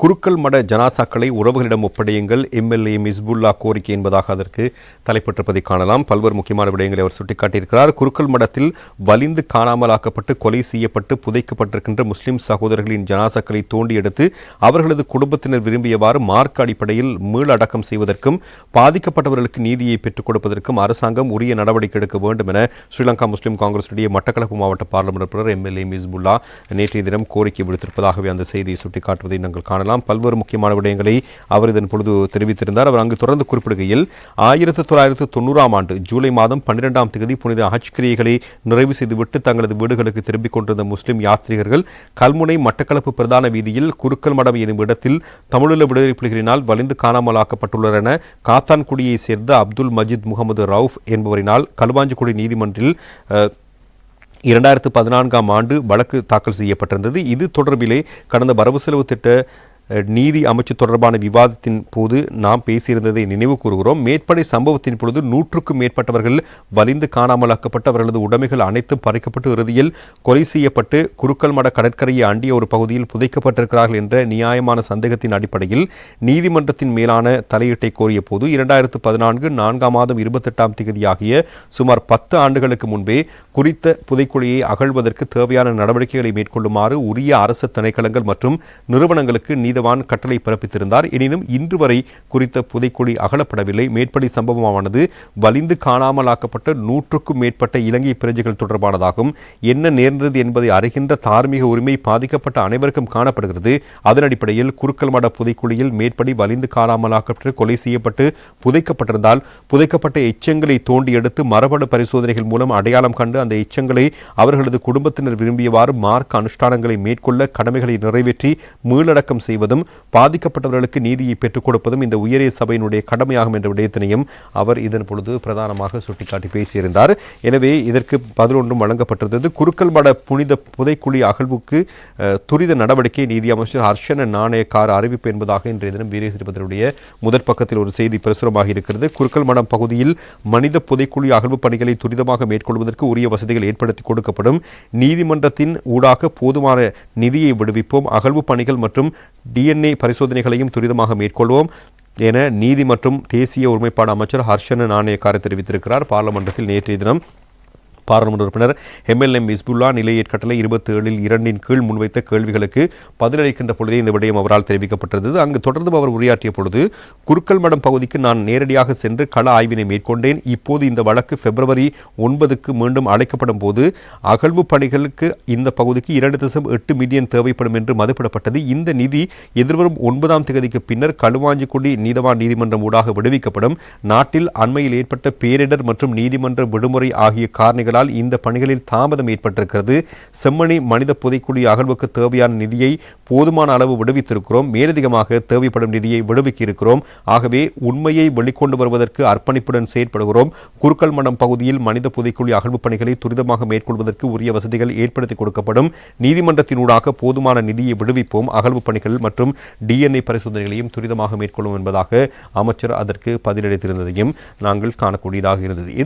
குருக்கள் மட ஜனாசாக்களை உறவுகளிடம் ஒப்படையுங்கள். எம்எல்ஏ மிஸ்புல்லா கோரிக்கை என்பதாக அதற்கு தலைப்பட்டிருப்பதை காணலாம். பல்வேறு முக்கியமான விடயங்களை அவர் சுட்டிக்காட்டியிருக்கிறார். குருக்கள் மடத்தில் வலிந்து காணாமலாக்கப்பட்டு கொலை செய்யப்பட்டு புதைக்கப்பட்டிருக்கின்ற முஸ்லிம் சகோதரர்களின் ஜனாசாக்களை தோண்டி எடுத்து அவர்களது குடும்பத்தினர் விரும்பியவாறு மார்க் அடிப்படையில் மீளடக்கம் செய்வதற்கும் பாதிக்கப்பட்டவர்களுக்கு நீதியை பெற்றுக் கொடுப்பதற்கும் அரசாங்கம் உரிய நடவடிக்கை எடுக்க வேண்டும் என ஸ்ரீலங்கா முஸ்லிம் காங்கிரசுடைய மட்டக்களப்பு மாவட்ட பார்லமெண்ட் எம்எல்ஏ மிஸ்புல்லா நேற்றைய தினம் கோரிக்கை விடுத்திருப்பதாகவே அந்த செய்தியை சுட்டிக்காட்டுவதை நாங்கள் காணலாம். பல்வேறு முக்கியமான விடயங்களை அவர் இதன் பொழுது தெரிவித்திருந்தார். அவர் அங்கு தொடர்ந்து குறிப்பிடுகையில் ஆயிரத்தி தொள்ளாயிரத்து தொண்ணூறாம் ஆண்டு ஜூலை மாதம் பன்னிரெண்டாம் தேதி புனித ஹஜ் கிரியைகளை நிறைவு செய்துவிட்டு தங்களது வீடுகளுக்கு திரும்பிக் கொண்டிருந்த முஸ்லிம் யாத்ரீகர்கள் கல்முனை மட்டக்களப்பு பிரதான வீதியில் குருக்கல் மடம் எனும் இடத்தில் தமிழீழ விடுதலை புலிகளினால் வலிந்து காணாமலாக்கப்பட்டுள்ளனர் என காத்தான்குடியைச் சேர்ந்த அப்துல் மஜித் முகமது ரவுஃப் என்பவரினால் களுவாஞ்சிக்குடி நீதிமன்றில் இரண்டாயிரத்து பதினான்காம் ஆண்டு வழக்கு தாக்கல் செய்யப்பட்டிருந்தது. இது தொடர்பிலே கடந்த வரவு செலவு திட்ட நீதி அமைச்சு தொடர்பான விவாதத்தின் போது நாம் பேசியிருந்ததை நினைவு கூறுகிறோம். மேற்படை சம்பவத்தின் பொழுது நூற்றுக்கும் மேற்பட்டவர்கள் வலிந்து காணாமலாக்கப்பட்டு அவர்களது உடைமைகள் அனைத்தும் பறிக்கப்பட்டு இறுதியில் கொலை செய்யப்பட்டு குருக்கள் மட கடற்கரையை அண்டிய ஒரு பகுதியில் புதைக்கப்பட்டிருக்கிறார்கள் என்ற நியாயமான சந்தேகத்தின் அடிப்படையில் நீதிமன்றத்தின் மேலான தலையீட்டை கோரிய போது இரண்டாயிரத்து பதினான்கு நான்காம் மாதம் இருபத்தெட்டாம் தேதியாகிய சுமார் பத்து ஆண்டுகளுக்கு முன்பே குறித்த புதைக்குழியை அகழ்வதற்கு தேவையான நடவடிக்கைகளை மேற்கொள்ளுமாறு உரிய அரசு திணைக்களங்கள் மற்றும் நிறுவனங்களுக்கு நீதி நீதவான் கட்டளை பிறப்பித்திருந்தார். எனினும் இன்று வரை குறித்த புதைக்குழி அகலப்படவில்லை. மேற்படி சம்பவமானது வலிந்து காணாமலாக்கப்பட்ட நூற்றுக்கும் மேற்பட்ட இலங்கை பிரஜைகள் தொடர்பானதாகும். என்ன நேர்ந்தது என்பதை அறிகின்ற தார்மீக உரிமை பாதிக்கப்பட்ட அனைவருக்கும் காணப்படுகிறது. அதன் அடிப்படையில் குறுக்கல்மட புதைக்குழியில் மேற்படி வலிந்து காணாமலாக்கப்பட்டு கொலை செய்யப்பட்டு புதைக்கப்பட்டிருந்தால் புதைக்கப்பட்ட எச்சங்களை தோண்டி எடுத்து மரபணு பரிசோதனைகள் மூலம் அடையாளம் கண்டு அந்த எச்சங்களை அவர்களது குடும்பத்தினர் விரும்பியவாறு மார்க்க அனுஷ்டானங்களை மேற்கொள்ள கடமைகளை நிறைவேற்றி மீளடக்கம் செய்வது வழங்குவதும் பாதிக்கப்பட்டவர்களுக்கு நீதியை பெற்றுக் கொடுப்பதும் இந்த உயரிய சபையினுடைய கடமையாகும் என்ற விடயத்தினையும் அவர் இதன் பொழுது பிரதானமாக சுட்டிக்காட்டி பேசியிருந்தார். எனவே இதற்கு பதிலொன்றும் வழங்கப்பட்டிருந்தது. குறுக்கல்பட மட புனித புதைக்குழி அகழ்வுக்கு துரித நடவடிக்கை நீதி அமைச்சர் ஹர்ஷன நாணயக்கார் அறிவிப்பு என்பதாக இன்றைய தினம் வீரேசிரிப்பதனுடைய முதற் பக்கத்தில் ஒரு செய்தி பிரசுரமாக இருக்கிறது. குறுக்கல் மடம் பகுதியில் மனித புதைக்குழி அகழ்வு பணிகளை துரிதமாக மேற்கொள்வதற்கு உரிய வசதிகள் ஏற்படுத்தி கொடுக்கப்படும். நீதிமன்றத்தின் ஊடாக போதுமான நிதியை விடுவிப்போம். அகழ்வு பணிகள் மற்றும் டிஎன்ஏ பரிசோதனைகளையும் துரிதமாக மேற்கொள்வோம் என நீதி மற்றும் தேசிய ஒருமைப்பாடு அமைச்சர் ஹர்ஷன நாணயக்கார தெரிவித்திருக்கிறார். பார்லமெண்டத்தில் நேற்றைய தினம் பாராளுமன்ற உறுப்பினர் எம்எல்எம் இஸ்புல்லா நிலையற் கட்டளை இருபத்தி ஏழில் இரண்டின் கீழ் முன்வைத்த கேள்விகளுக்கு பதிலளிக்கின்ற பொழுதே இந்த விடயம் அவரால் தெரிவிக்கப்பட்டிருந்தது. அங்கு தொடர்ந்து அவர் உரையாற்றிய பொழுது குருக்கள் மடம் பகுதிக்கு நான் நேரடியாக சென்று கள ஆய்வினை மேற்கொண்டேன். இப்போது இந்த வழக்கு பிப்ரவரி ஒன்பதுக்கு மீண்டும் அழைக்கப்படும் போது அகழ்வு பணிகளுக்கு இந்த பகுதிக்கு இரண்டு தசம் எட்டு மில்லியன் தேவைப்படும் என்று மதிப்பிடப்பட்டது. இந்த நிதி எதிர்வரும் ஒன்பதாம் தேதிக்கு பின்னர் களுவாஞ்சிக்குடி நீதவான் நீதிமன்றம் ஊடாக விடுவிக்கப்படும். நாட்டில் அண்மையில் ஏற்பட்ட பேரிடர் மற்றும் நீதிமன்ற விடுமுறை ஆகிய காரணிகளால் இந்த பணிகளில் தாமதம் ஏற்பட்டிருக்கிறது. செம்மணி மனித புதைக்குழி அகழ்வுக்கு தேவையான நிதியை போதுமான அளவு விடுவித்திருக்கிறோம். மேலதிகமாக தேவைப்படும் நிதியை விடுவிக்கியிருக்கிறோம். ஆகவே உண்மையை வெளிக்கொண்டு வருவதற்கு அர்ப்பணிப்புடன் செயற்படுகிறோம். குறுக்கல் மடம் பகுதியில் மனித புதைக்குழி அகழ்வு பணிகளை துரிதமாக மேற்கொள்வதற்கு உரிய வசதிகள் ஏற்படுத்தி கொடுக்கப்படும். நீதிமன்றத்தினூடாக போதுமான நிதியை விடுவிப்போம். அகழ்வு பணிகள் மற்றும் டிஎன்ஏ பரிசோதனைகளையும் துரிதமாக மேற்கொள்ளும் என்பதாக அமைச்சர் அதற்கு பதிலளித்திருந்ததையும் நாங்கள் காணக்கூடியதாக இருந்தது.